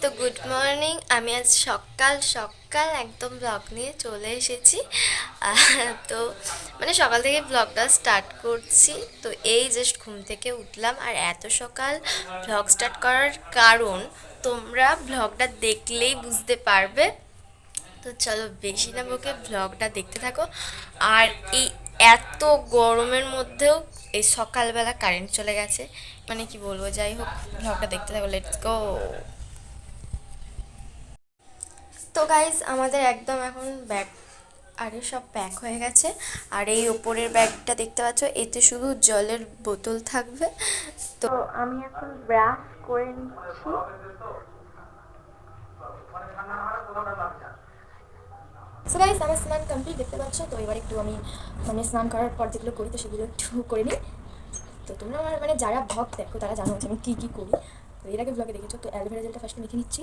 তো good morning আমি আজ সকাল সকাল একদম ব্লগ নিয়ে চলে এসেছি। তো মানে সকাল থেকে ব্লগটা স্টার্ট করছি। তো এই জাস্ট ঘুম থেকে উঠলাম। আর এত সকাল ব্লগ স্টার্ট করার কারণ তোমরা ব্লগটা দেখলেই বুঝতে পারবে। তো চলো বেশি না বকে ব্লগটা দেখতে থাকো। আর এই এত গরমের মধ্যেও এই সকালবেলা কারেন্ট চলে গেছে। মানে কি বলব? যাই হোক ব্লগটা দেখতে থাকো লেটস গো তো গাইজ আমাদের একদম এখন ব্যাগ আরে সব প্যাক হয়ে গেছে। আর এই ওপরের ব্যাগটা দেখতে পাচ্ছ, এতে শুধু জলের বোতল থাকবে। তো আমি এখন ব্রাশ করে নিচ্ছি। সো গাইস আমার স্নান কমপ্লিট দেখতে পাচ্ছ? তো এবার একটু আমি মানে স্নান করার পর যেগুলো করি, তো সেগুলো একটু করে নিই। তো তোমরা আমার মানে যারা ব্লগ দেখো, তারা জানো যে আমি কী কী করি। তো এর আগে ব্লগে দেখেছ, তো অ্যালোভেরা জেলটা ফার্স্ট মেখে নিচ্ছি।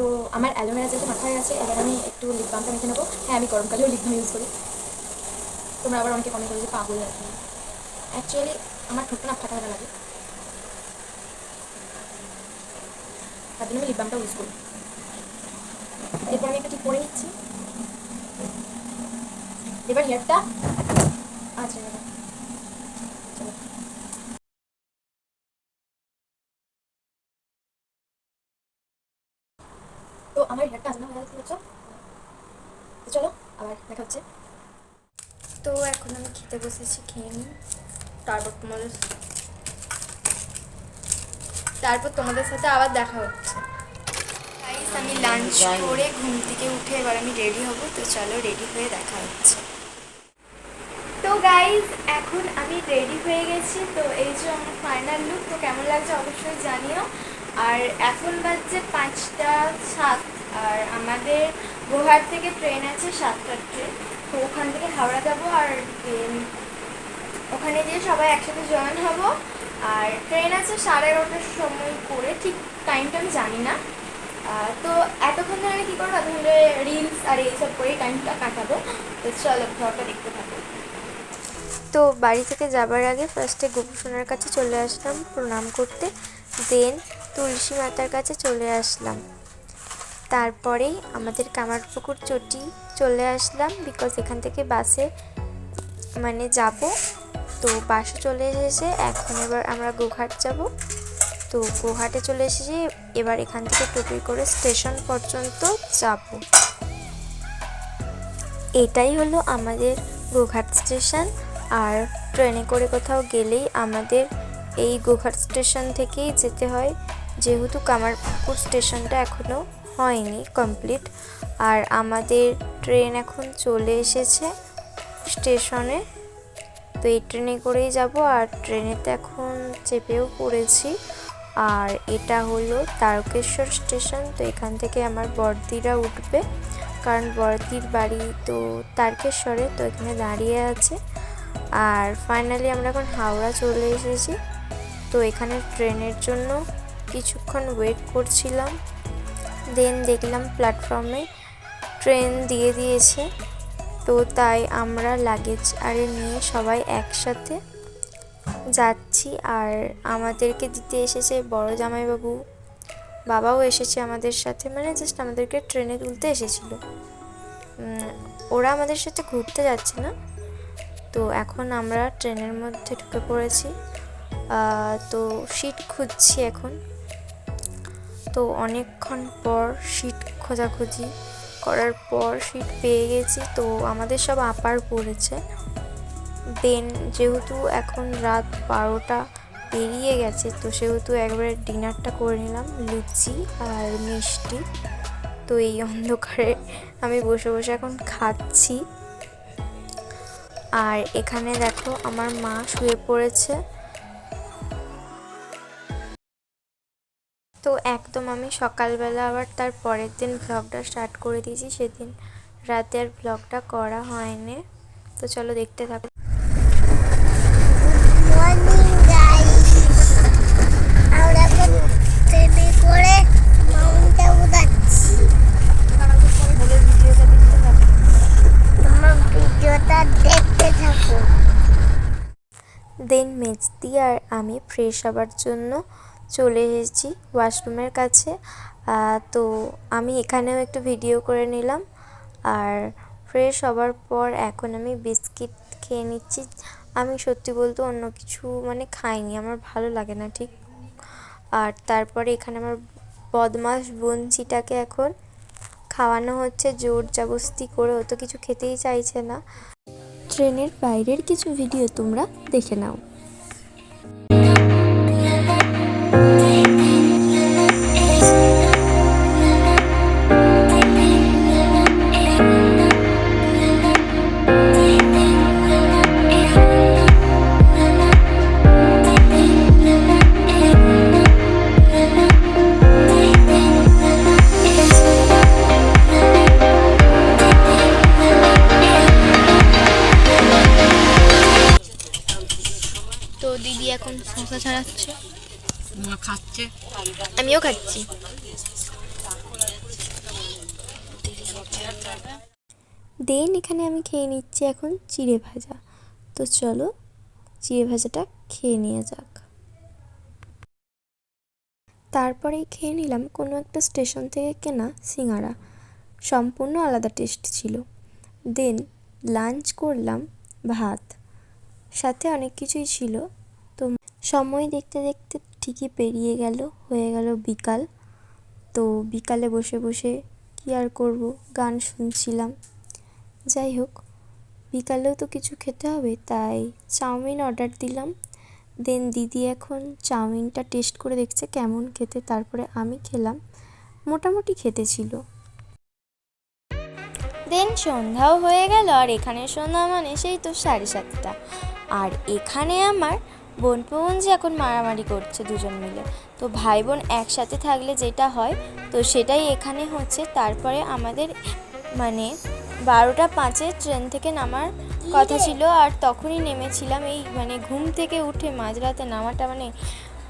তো আমার অ্যালোভেরা জেলটা মাথায় আছে, এবার আমি একটু লিপ বামটা মেখে নেব। হ্যাঁ আমি গরমকালেও লিপ বাম ইউজ করি। তোমরা আবার অনেকে কমেন্ট করো যে পাগল নাকি। অ্যাকচুয়ালি আমার ঠোঁটটা না ফাটা ফাটা লাগে। তার জন্য আমি লিপ বামটা ইউজ করি। এরপর আমি একটু ঠিক করে নিচ্ছি। এবার হেয়ারটা আচ্ছা এবার চলো তো আমার হেয়ারটা আজমা হয়ে গেছে দেখছ? তো চলো আবার দেখা হচ্ছে। তো এখন আমি খেতে বসেছি খেয়ে নিই। তারপর তোমাদের তারপর তোমাদের সাথে আবার দেখা হচ্ছে। গাইস আমি লাঞ্চ করে ঘুম থেকে উঠে এবার আমি রেডি হব তো চলো রেডি হয়ে দেখা হচ্ছে। তো গাইজ এখন আমি রেডি হয়ে গেছি তো এই যে আমার ফাইনাল লুক তো কেমন লাগছে অবশ্যই জানিও। আর এখন বাজছে পাঁচটা সাত। আর আমাদের গোহাট থেকে ট্রেন আছে সাতটার ট্রেন তো ওখান থেকে হাওড়া যাব আর ওখানে গিয়ে সবাই একসাথে জয়েন হব। আর ট্রেন আছে সাড়ে এগারোটার সময় করে, ঠিক টাইমটা আমি জানি না। তো এতক্ষণ ধরে কী করব? এতক্ষণ ধরে রিলস আর এইসব করেই টাইমটা কাটাবো। তো চলো ব্লগটা দেখতে থাকো। তো বাড়ি থেকে যাবার আগে ফার্স্টে গোপুসোনার কাছে চলে আসলাম প্রণাম করতে। দেন তুলসী মাতার কাছে চলে আসলাম। তারপরেই আমাদের কামারপুকুর চটি চলে আসলাম বিকজ এখান থেকে বাসে মানে যাব। তো বাসে চলে এসেছে, এখন এবার আমরা গোঘাট যাব। তো গোঘাটে চলে এসেছি, এবার এখান থেকে টোটোই করে স্টেশন পর্যন্ত যাব। এটাই হলো আমাদের গোঘাট স্টেশন। আর ট্রেনে করে কোথাও গেলেই আমাদের এই গোঘাট স্টেশন থেকেই যেতে হয়। যেহেতু কামারপুকুর স্টেশনটা এখনও হয়নি কমপ্লিট আর আমাদের ট্রেন এখন চলে এসেছে স্টেশনে তো এই ট্রেনে করেই যাব, আর ট্রেনেতে এখন চেপেও পড়েছি। আর এটা হলো তারকেশ্বর স্টেশন তো এখান থেকে আমার বর্দিরা উঠবে। কারণ বর্দির বাড়ি তো তারকেশ্বরে, তো এখানে দাঁড়িয়ে আছে। আর ফাইনালি আমরা এখন হাওড়া চলে এসেছি। তো এখানে ট্রেনের জন্য কিছুক্ষণ ওয়েট করছিলাম। দেন দেখলাম প্ল্যাটফর্মে ট্রেন দিয়ে দিয়েছে। তো তাই আমরা লাগেজ আরে নিয়ে সবাই একসাথে যাচ্ছি। আর আমাদেরকে দিতে এসেছে বড় জামাইবাবু। বাবাও এসেছে আমাদের সাথে। মানে জাস্ট আমাদেরকে ট্রেনে তুলতে এসেছিল। ওরা আমাদের সাথে ঘুরতে যাচ্ছে না। তো এখন আমরা ট্রেনের মধ্যে ঢুকে পড়েছি। তো সিট খুঁজছি এখন। তো অনেকক্ষণ পর সিট খোঁজাখুঁজি করার পর সিট পেয়ে গেছি। তো আমাদের সব আপার পড়েছে। দেন যেহেতু এখন রাত বারোটা পেরিয়ে গেছে, তো সেহেতু একবারে ডিনারটা করে নিলাম, লুচি আর মিষ্টি। তো এই অন্ধকারে আমি বসে বসে এখন খাচ্ছি। আর এখানে দেখো আমার মা শুয়ে পড়েছে। তো একদম আমি সকালবেলা আবার তার পরের দিন ভ্লগটা স্টার্ট করে দিয়েছি সেদিন রাতে আর ভ্লগটা করা হয়নি। তো চলো দেখতে থাকো। দেন মেজদি আর আমি ফ্রেশ হবার জন্য চলে এসেছি ওয়াশরুমের কাছে। তো আমি এখানেও একটু ভিডিও করে নিলাম। আর ফ্রেশ হবার পর এখন আমি বিস্কিট খেয়ে নিচ্ছি। আমি সত্যি বলতে অন্য কিছু মানে খাইনি, আমার ভালো লাগে না ঠিক। আর তারপরে এখানে আমার বদমাস বঞ্চিটাকে এখন খাওয়ানো হচ্ছে, জোর জাবস্তি করে। ও তো কিছু খেতেই চাইছে না। ট্রেনের বাইরের কিছু ভিডিও তোমরা দেখে নাও। ছাড়াচ্ছে মা খাচ্ছে। আমিও খাচ্ছি। দেন এখানে আমি খেয়ে নিচ্ছি এখন চিড়ে ভাজা। তো চলো চিড়ে ভাজাটা খেয়ে নিয়ে যাক। তারপরেই খেয়ে নিলাম কোনো একটা স্টেশন থেকে কেনা সিঙ্গারা। সম্পূর্ণ আলাদা টেস্ট ছিল। দেন লাঞ্চ করলাম ভাত। সাথে অনেক কিছুই ছিল। সময় দেখতে দেখতে ঠিকই পেরিয়ে গেল, হয়ে গেল বিকাল। তো বিকালে বসে বসে কী আর করব, গান শুনছিলাম। যাই হোক, বিকালেও তো কিছু খেতে হবে, তাই চাউমিন অর্ডার দিলাম। দেন দিদি এখন চাউমিনটা টেস্ট করে দেখছে কেমন খেতে, তারপরে আমি খেলাম। মোটামুটি খেতে ছিল। দেন সন্ধ্যাও হয়ে গেল, আর এখানে সন্ধ্যা মানে সেই তো সাড়ে সাতটা। আর এখানে আমার বোন যে এখন মারামারি করছে দুজন মিলে। তো ভাই বোন একসাথে থাকলে যেটা হয় তো সেটাই এখানে হচ্ছে। তারপরে আমাদের মানে বারোটা পাঁচে ট্রেন থেকে নামার কথা ছিল আর তখনই নেমেছিলাম এই মানে ঘুম থেকে উঠে মাঝরাতে নামাটা মানে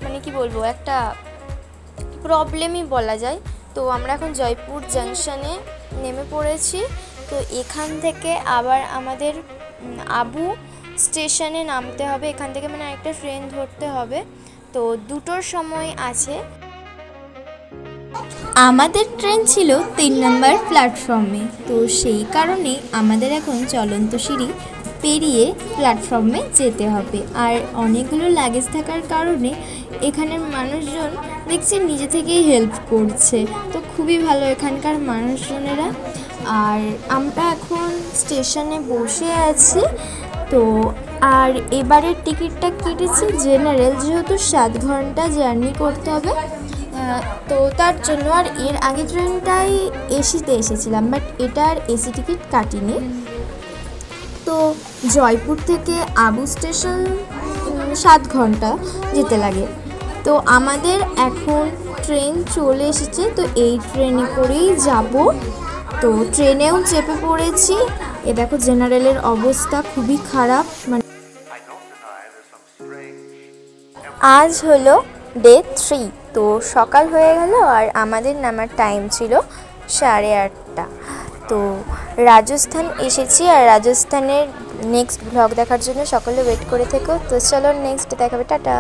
মানে কি বলব একটা প্রবলেমই বলা যায়। তো আমরা এখন জয়পুর জাংশনে নেমে পড়েছি। তো এখান থেকে আবার আমাদের আবু স্টেশনে নামতে হবে, এখান থেকে মানে একটা ট্রেন ধরতে হবে। তো দুটোর সময় আছে। আমাদের ট্রেন ছিল তিন নম্বর প্ল্যাটফর্মে। তো সেই কারণে আমাদের এখন চলন্ত সিঁড়ি পেরিয়ে প্ল্যাটফর্মে যেতে হবে। আর অনেকগুলো লাগেজ থাকার কারণে এখানের মানুষজন দেখছি নিজে থেকেই হেল্প করছে। তো খুবই ভালো এখানকার মানুষজনেরা। আর আমরা এখন স্টেশনে বসে আছি। তো আর এবারের টিকিটটা কেটেছি জেনারেল, যেহেতু সাত ঘণ্টা জার্নি করতে হবে তো তার জন্য আর এর আগে ট্রেনটাই এসিতে এসেছিলাম, বাট এটার এসি টিকিট কাটিনি। তো জয়পুর থেকে আবু স্টেশন সাত ঘণ্টা যেতে লাগে। তো আমাদের এখন ট্রেন চলে এসেছে, তো এই ট্রেনে করেই যাব। তো ট্রেনেও চেপে পড়েছি এ দেখো, জেনারেলের অবস্থা খুবই খারাপ মানে আজ হলো ডে থ্রি তো সকাল হয়ে গেল আর আমাদের নামার টাইম ছিল সাড়ে আটটা। তো রাজস্থান এসেছি আর রাজস্থানের নেক্সট ব্লগ দেখার জন্য সকলে ওয়েট করে থেকো। তো চলো নেক্সট দেখাবে, টাটা।